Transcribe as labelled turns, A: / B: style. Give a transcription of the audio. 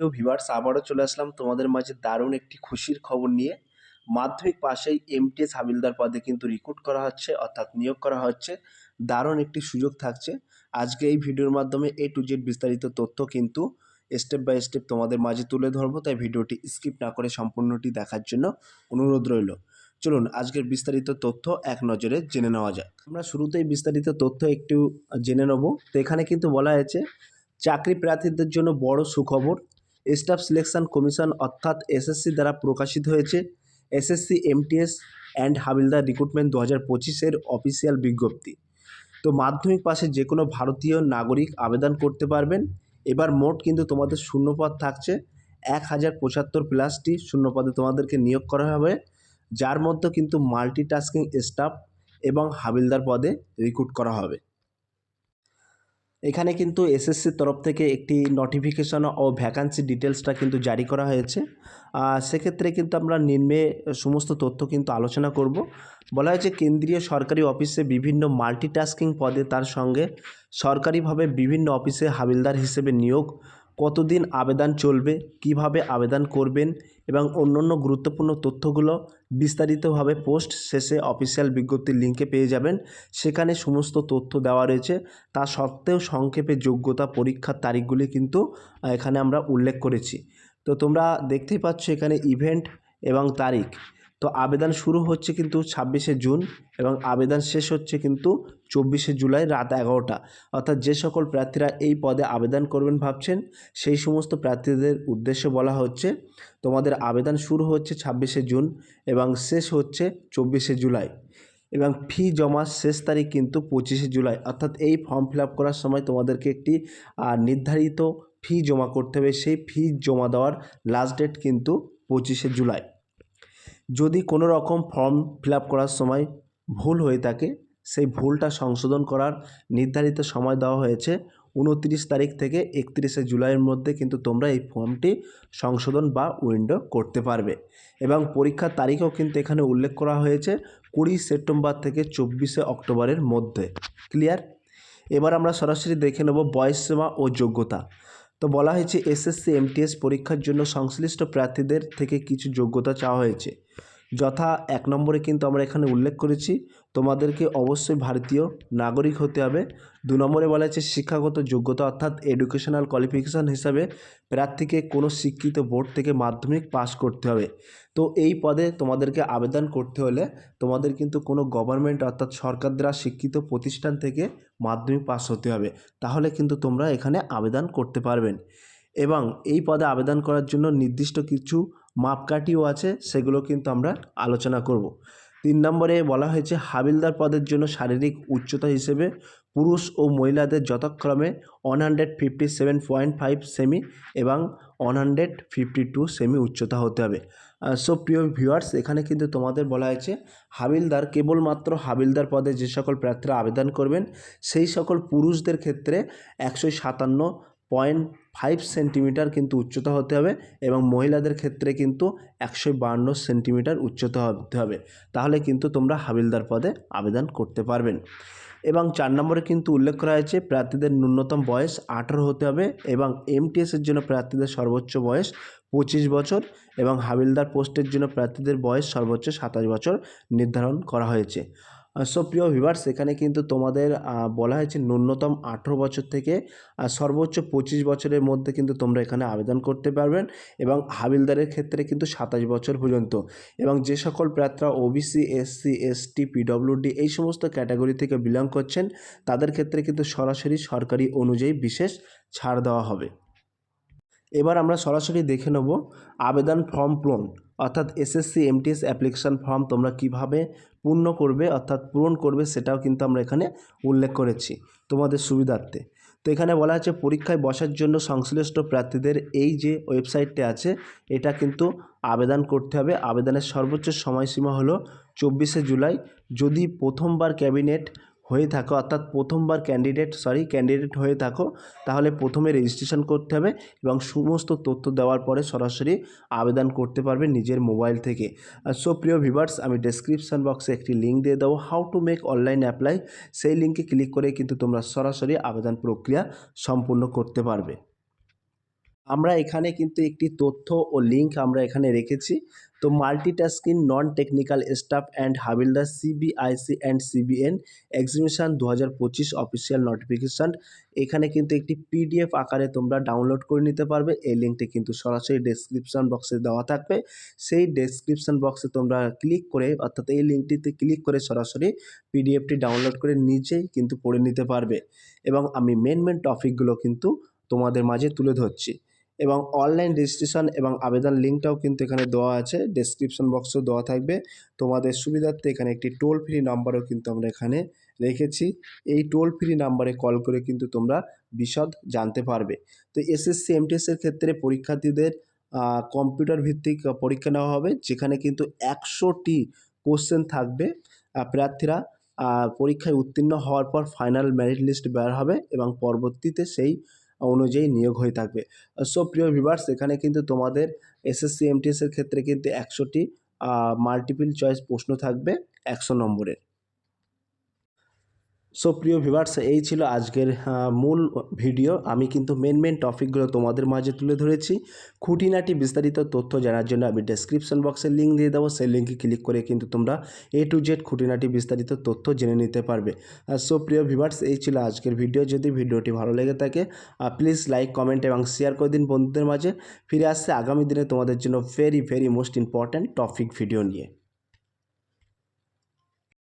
A: তো ভিভার্স আবারও চলে আসলাম তোমাদের মাঝে দারুণ একটি খুশির খবর নিয়ে। মাধ্যমিক পাশেই এমটিএস হাবিলদার পদে কিন্তু রিক্রুট করা হচ্ছে, অর্থাৎ নিয়োগ করা হচ্ছে। দারুণ একটি সুযোগ থাকছে। আজকে এই ভিডিওর মাধ্যমে এ টু জেড বিস্তারিত তথ্য কিন্তু স্টেপ বাই স্টেপ তোমাদের মাঝে তুলে ধরবো, তাই ভিডিওটি স্কিপ না করে সম্পূর্ণটি দেখার জন্য অনুরোধ রইল। চলুন, আজকের বিস্তারিত তথ্য এক নজরে জেনে নেওয়া যাক। আমরা শুরুতেই বিস্তারিত তথ্য একটু জেনে নেব। তো এখানে কিন্তু বলা হয়েছে, চাকরি প্রার্থীদের জন্য বড় সুখবর স্টাফ সিলেকশন কমিশন অর্থাৎ এসএসসি দ্বারা প্রকাশিত হয়েছে। এসএসসি, এমটিএস অ্যান্ড হাবিলদার রিক্রুটমেন্ট দু হাজার পঁচিশের অফিসিয়াল বিজ্ঞপ্তি। তো মাধ্যমিক পাশে যে কোনো ভারতীয় নাগরিক আবেদন করতে পারবেন। এবার মোট কিন্তু তোমাদের শূন্যপদ থাকছে। এক হাজার পঁচাত্তর প্লাসটি শূন্যপদে তোমাদেরকে নিয়োগ করা হবে। যার মধ্যে কিন্তু মাল্টিটাস্কিং স্টাফ এবং হাবিলদার পদে রিক্রুট করা হবে। এখানে কিন্তু এসএসসির তরফ থেকে একটি নোটিফিকেশন ও ভ্যাকান্সি ডিটেলসটা কিন্তু জারি করা হয়েছে। সেক্ষেত্রে কিন্তু আমরা নিম্নে সমস্ত তথ্য কিন্তু আলোচনা করব। বলা হয়েছে, কেন্দ্রীয় সরকারি অফিসে বিভিন্ন মাল্টিটাস্কিং পদে তার সঙ্গে সরকারিভাবে বিভিন্ন অফিসে হাবিলদার হিসেবে নিয়োগ, কতদিন আবেদন চলবে, কীভাবে আবেদন করবেন এবং অন্যান্য গুরুত্বপূর্ণ তথ্যগুলো বিস্তারিতভাবে পোস্ট শেষে অফিসিয়াল বিজ্ঞপ্তির লিঙ্কে পেয়ে যাবেন। সেখানে সমস্ত তথ্য দেওয়া রয়েছে। তা সত্ত্বেও সংক্ষেপে যোগ্যতা পরীক্ষার তারিখগুলি কিন্তু এখানে আমরা উল্লেখ করেছি। তো তোমরা দেখতেই পাচ্ছ এখানে ইভেন্ট এবং তারিখ। তো আবেদন শুরু হচ্ছে কিন্তু ছাব্বিশে জুন এবং আবেদন শেষ হচ্ছে কিন্তু চব্বিশে জুলাই রাত এগারোটা। অর্থাৎ যে সকল প্রার্থীরা এই পদে আবেদন করবেন ভাবছেন, সেই সমস্ত প্রার্থীদের উদ্দেশ্যে বলা হচ্ছে, তোমাদের আবেদন শুরু হচ্ছে ছাব্বিশে জুন এবং শেষ হচ্ছে চব্বিশে জুলাই এবং ফি জমার শেষ তারিখ কিন্তু পঁচিশে জুলাই। অর্থাৎ এই ফর্ম ফিল করার সময় তোমাদেরকে একটি নির্ধারিত ফি জমা করতে হবে। সেই ফি জমা দেওয়ার লাস্ট ডেট কিন্তু পঁচিশে জুলাই। যদি কোনো রকম ফর্ম ফিল আপ করার সময় ভুল হয়ে থাকে, সেই ভুলটা সংশোধন করার নির্ধারিত সময় দেওয়া হয়েছে উনত্রিশ তারিখ থেকে একত্রিশে জুলাইয়ের মধ্যে কিন্তু তোমরা এই ফর্মটি সংশোধন বা উইন্ডো করতে পারবে। এবং পরীক্ষার তারিখও কিন্তু এখানে উল্লেখ করা হয়েছে কুড়ি সেপ্টেম্বর থেকে চব্বিশে অক্টোবরের মধ্যে। ক্লিয়ার? এবার আমরা সরাসরি দেখে নেব বয়স সীমা ও যোগ্যতা। তো বলা হয়েছে এসএসসি এমটিএস পরীক্ষার জন্য সংশ্লিষ্ট প্রার্থীদের থেকে কিছু যোগ্যতা চাওয়া হয়েছে। যথা এক নম্বরে কিন্তু আমরা এখানে উল্লেখ করেছি, তোমাদেরকে অবশ্যই ভারতীয় নাগরিক হতে হবে। দু নম্বরে বলা হয়েছে শিক্ষাগত যোগ্যতা অর্থাৎ এডুকেশনাল কোয়ালিফিকেশান হিসাবে প্রার্থীকে কোনো শিক্ষিত বোর্ড থেকে মাধ্যমিক পাস করতে হবে। তো এই পদে তোমাদেরকে আবেদন করতে হলে তোমাদের কিন্তু কোনো গভর্নমেন্ট অর্থাৎ সরকার দ্বারা শিক্ষিত প্রতিষ্ঠান থেকে মাধ্যমিক পাস হতে হবে। তাহলে কিন্তু তোমরা এখানে আবেদন করতে পারবেন। এবং এই পদে আবেদন করার জন্য নির্দিষ্ট কিছু মাপকাঠিও আছে, সেগুলো কিন্তু আমরা আলোচনা করব। তিন নম্বরে বলা হয়েছে, হাবিলদার পদের জন্য শারীরিক উচ্চতা হিসেবে পুরুষ ও মহিলাদের যথাক্রমে one hundred fifty seven point five semi এবং ওয়ান হান্ড্রেড ফিফটি টু সেমি উচ্চতা হতে হবে। সো প্রিয় ভিউয়ার্স এখানে কিন্তু তোমাদের বলা হয়েছে, হাবিলদার কেবলমাত্র হাবিলদার পদে যে সকল প্রার্থীরা আবেদন করবেন, সেই সকল পুরুষদের ক্ষেত্রে একশো সাতান্ন পয়েন্ট ফাইভ সেন্টিমিটার কিন্তু উচ্চতা হতে হবে এবং মহিলাদের ক্ষেত্রে কিন্তু একশো বাহান্ন সেন্টিমিটার উচ্চতা হতে হবে। তাহলে কিন্তু তোমরা হাবিলদার পদে আবেদন করতে পারবেন। এবং চার নম্বরে কিন্তু উল্লেখ করা হয়েছে, প্রার্থীদের ন্যূনতম বয়স আঠারো হতে হবে এবং এমটিএসের জন্য প্রার্থীদের সর্বোচ্চ বয়স পঁচিশ বছর এবং হাবিলদার পোস্টের জন্য প্রার্থীদের বয়স সর্বোচ্চ সাতাশ বছর নির্ধারণ করা হয়েছে। সো প্রিয় ভিভার্স এখানে কিন্তু তোমাদের বলা হয়েছে ন্যূনতম আঠেরো বছর থেকে সর্বোচ্চ পঁচিশ বছরের মধ্যে কিন্তু তোমরা এখানে আবেদন করতে পারবেন এবং হাবিলদারের ক্ষেত্রে কিন্তু সাতাশ বছর পর্যন্ত। এবং যে সকল প্রার্থীরা ওবিসি এসসি এসটি পিডব্লিউডি এই সমস্ত ক্যাটাগরি থেকে বিলং করছেন, তাদের ক্ষেত্রে কিন্তু সরাসরি সরকারি অনুযায়ী বিশেষ ছাড় দেওয়া হবে। এবার আমরা সরাসরি দেখে নেব আবেদন ফর্ম পূরণ। অর্থাৎ এসএসসি, এমটিএস অ্যাপ্লিকেশান ফর্ম তোমরা কীভাবে পূর্ণ করবে অর্থাৎ পূরণ করবে সেটাও কিন্তু আমরা এখানে উল্লেখ করেছি তোমাদের সুবিধার্থে। তো এখানে বলা আছে পরীক্ষায় বসার জন্য সংশ্লিষ্ট প্রার্থীদের এই যে ওয়েবসাইটটি আছে, এটা কিন্তু আবেদন করতে হবে। আবেদনের সর্বোচ্চ সময়সীমা হলো চব্বিশে জুলাই। যদি প্রথমবার ক্যাবিনেট হয়ে থাকো, অর্থাৎ প্রথমবার ক্যান্ডিডেট সরি ক্যান্ডিডেট হয়ে থাকো, তাহলে প্রথমে রেজিস্ট্রেশন করতে হবে এবং সমস্ত তথ্য দেওয়ার পরে সরাসরি আবেদন করতে পারবে নিজের মোবাইল থেকে। সো প্রিয় ভিভার্স আমি ডেসক্রিপশান বক্সে একটি লিঙ্ক দিয়ে দেবো how to make online apply সেই লিঙ্কে ক্লিক করে কিন্তু তোমরা সরাসরি আবেদন প্রক্রিয়া সম্পূর্ণ করতে পারবে। আমরা এখানে কিন্তু একটি তথ্য ও লিঙ্ক আমরা এখানে রেখেছি। তো multitasking non technical staff and havildar CBIC and CBN examination দু হাজার পঁচিশ অফিসিয়াল নোটিফিকেশান এখানে কিন্তু একটি পিডিএফ আকারে তোমরা ডাউনলোড করে নিতে পারবে। এই লিঙ্কটি কিন্তু সরাসরি ডেসক্রিপশন বক্সে দেওয়া থাকবে। সেই ডেসক্রিপশন বক্সে তোমরা ক্লিক করে, অর্থাৎ এই লিঙ্কটিতে ক্লিক করে সরাসরি পিডিএফটি ডাউনলোড করে নিজেই কিন্তু পড়ে নিতে পারবে। এবং আমি মেন মেন টপিকগুলো কিন্তু তোমাদের মাঝে তুলে ধরছি। এবং অনলাইন রেজিস্ট্রেশন এবং আবেদন লিঙ্কটাও কিন্তু এখানে দেওয়া আছে। ডেসক্রিপশন বক্সেও দেওয়া থাকবে। তোমাদের সুবিধার্থে এখানে একটি টোল ফ্রি নাম্বারও কিন্তু আমরা এখানে রেখেছি। এই টোল ফ্রি নাম্বারে কল করে কিন্তু তোমরা বিশদ জানতে পারবে। তো এসএসসি এমটিএসের ক্ষেত্রে পরীক্ষার্থীদের কম্পিউটার ভিত্তিক পরীক্ষা নেওয়া হবে, যেখানে কিন্তু একশোটি কোশ্চেন থাকবে। প্রার্থীরা পরীক্ষায় উত্তীর্ণ হওয়ার পর ফাইনাল মেরিট লিস্ট বের হবে এবং পরবর্তীতে সেই অনুযায়ী নিয়োগ হয়ে থাকবে। সো প্রিয় ভিভার্স এখানে কিন্তু তোমাদের এসএসসি এমটিএসের ক্ষেত্রে কিন্তু একশোটি মাল্টিপল চয়েস প্রশ্ন থাকবে একশো নম্বরের। সো প্রিয় ভিভার্স এই ছিল আজকের মূল ভিডিও আমি কিন্তু মেন মেন টপিকগুলো তোমাদের মাঝে তুলে ধরেছি। খুঁটিনাটি বিস্তারিত তথ্য জানার জন্য আমি ডেসক্রিপশন বক্সে লিঙ্ক দিয়ে দেবো। সেই লিঙ্কে ক্লিক করে কিন্তু তোমরা এ টু জেড খুঁটিনাটি বিস্তারিত তথ্য জেনে নিতে পারবে। সো প্রিয় ভিভার্স এই ছিল আজকের ভিডিও যদি ভিডিওটি ভালো লেগে থাকে প্লিজ লাইক কমেন্ট এবং শেয়ার করে দিন বন্ধুদের মাঝে। ফিরে আসছে আগামী দিনে তোমাদের জন্য very very most important topic video নিয়ে।